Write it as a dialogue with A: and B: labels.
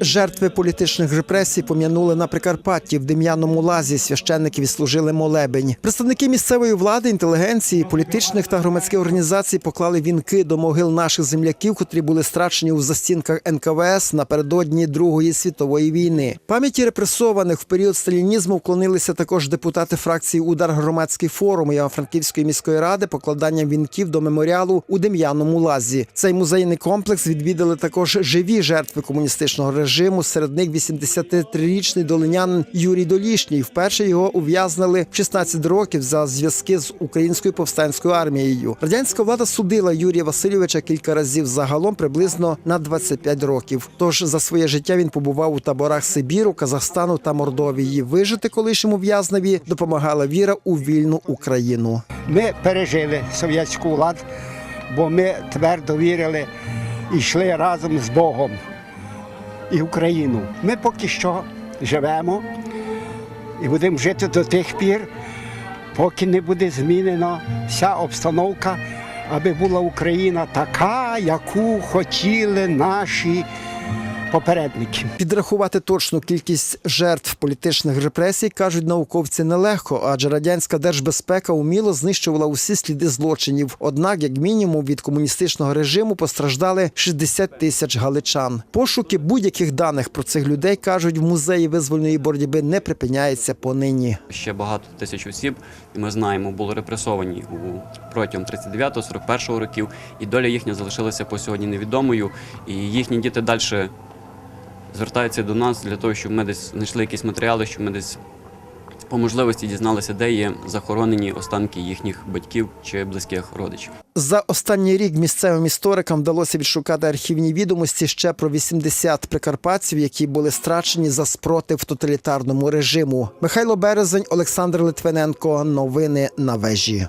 A: Жертви політичних репресій пом'янули на Прикарпатті в Дем'яному лазі. Священники відслужили молебень. Представники місцевої влади, інтелігенції, політичних та громадських організацій поклали вінки до могил наших земляків, котрі були страчені у застінках НКВС напередодні Другої світової війни. Пам'яті репресованих в період сталінізму вклонилися також депутати фракції Удар громадський форум Івано-Франківської міської ради покладанням вінків до меморіалу у Дем'яному лазі. Цей музейний комплекс відвідали також живі жертви комуністичного режиму. Серед них 83-річний долинянин Юрій Долішній. Вперше його ув'язнили в 16 років за зв'язки з українською повстанською армією. Радянська влада судила Юрія Васильовича кілька разів загалом приблизно на 25 років. Тож за своє життя він побував у таборах Сибіру, Казахстану та Мордовії. Вижити колишньому в'язневі допомагала віра у вільну Україну.
B: Ми пережили совєтську владу, бо ми твердо вірили і йшли разом з Богом і Україну. Ми поки що живемо і будемо жити до тих пір, поки не буде змінена вся обстановка, аби була Україна така, яку хотіли наші попередники.
A: Підрахувати точну кількість жертв політичних репресій кажуть науковці нелегко, адже радянська держбезпека уміло знищувала усі сліди злочинів. Однак, як мінімум, від комуністичного режиму постраждали 60 тисяч галичан. Пошуки будь-яких даних про цих людей кажуть в музеї визвольної боротьби не припиняється понині.
C: Ще багато тисяч осіб, і ми знаємо, були репресовані у протягом 39-41 років, і доля їхня залишилася по сьогодні невідомою. І їхні діти далі звертаються до нас для того, щоб ми десь знайшли якісь матеріали, щоб ми десь по можливості дізналися, де є захоронені останки їхніх батьків чи близьких родичів.
A: За останній рік місцевим історикам вдалося відшукати архівні відомості ще про 80 прикарпатців, які були страчені за спротив тоталітарному режиму. Михайло Березень, Олександр Литвиненко. Новини на вежі.